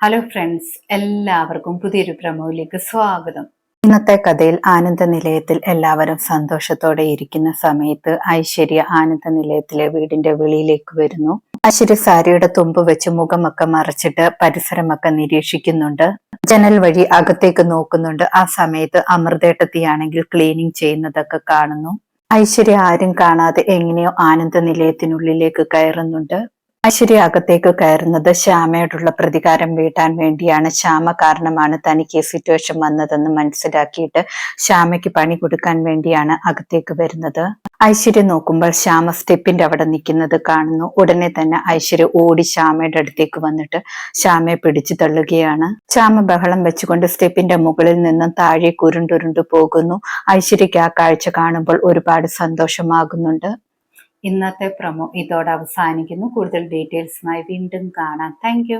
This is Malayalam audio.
ഹലോ ഫ്രണ്ട്സ് എല്ലാവർക്കും പുതിയൊരു പ്രമോയിലേക്ക് സ്വാഗതം. ഇന്നത്തെ കഥയിൽ ആനന്ദ നിലയത്തിൽ എല്ലാവരും സന്തോഷത്തോടെ ഇരിക്കുന്ന സമയത്ത് ഐശ്വര്യ ആനന്ദ നിലയത്തിലെ വീടിന്റെ വെളിയിലേക്ക് വരുന്നു. ഐശ്വര്യ സാരിയുടെ തുമ്പ് വെച്ച് മുഖമൊക്കെ മറച്ചിട്ട് പരിസരമൊക്കെ നിരീക്ഷിക്കുന്നുണ്ട്. ജനൽ വഴി അകത്തേക്ക് നോക്കുന്നുണ്ട്. ആ സമയത്ത് അമൃതേട്ടത്തിയാണെങ്കിൽ ക്ലീനിങ് ചെയ്യുന്നതൊക്കെ കാണുന്നു. ഐശ്വര്യ ആരും കാണാതെ എങ്ങനെയോ ആനന്ദ നിലയത്തിനുള്ളിലേക്ക് കയറുന്നുണ്ട്. ഐശ്വര്യ അകത്തേക്ക് കയറുന്നത് ശ്യാമയോടുള്ള പ്രതികാരം വീട്ടാൻ വേണ്ടിയാണ്. ശ്യാമ കാരണമാണ് തനിക്ക് ഈ സിറ്റുവേഷൻ വന്നതെന്ന് മനസ്സിലാക്കിയിട്ട് ശ്യാമയ്ക്ക് പണി കൊടുക്കാൻ വേണ്ടിയാണ് അകത്തേക്ക് വരുന്നത്. ഐശ്വര്യ നോക്കുമ്പോൾ ശ്യാമ സ്റ്റെപ്പിന്റെ അവിടെ നിൽക്കുന്നത് കാണുന്നു. ഉടനെ തന്നെ ഐശ്വര്യ ഓടി ശ്യാമയുടെ അടുത്തേക്ക് വന്നിട്ട് ശ്യാമയെ പിടിച്ചു തള്ളുകയാണ്. ശ്യാമ ബഹളം വെച്ചുകൊണ്ട് സ്റ്റെപ്പിന്റെ മുകളിൽ നിന്നും താഴെ കുരുണ്ടുരുണ്ടു പോകുന്നു. ഐശ്വര്യയ്ക്ക് ആ കാഴ്ച കാണുമ്പോൾ ഒരുപാട് സന്തോഷമാകുന്നുണ്ട്. ഇന്നത്തെ പ്രമോ ഇതോടെ അവസാനിക്കുന്നു. കൂടുതൽ ഡീറ്റെയിൽസുമായി വീണ്ടും കാണാം. താങ്ക്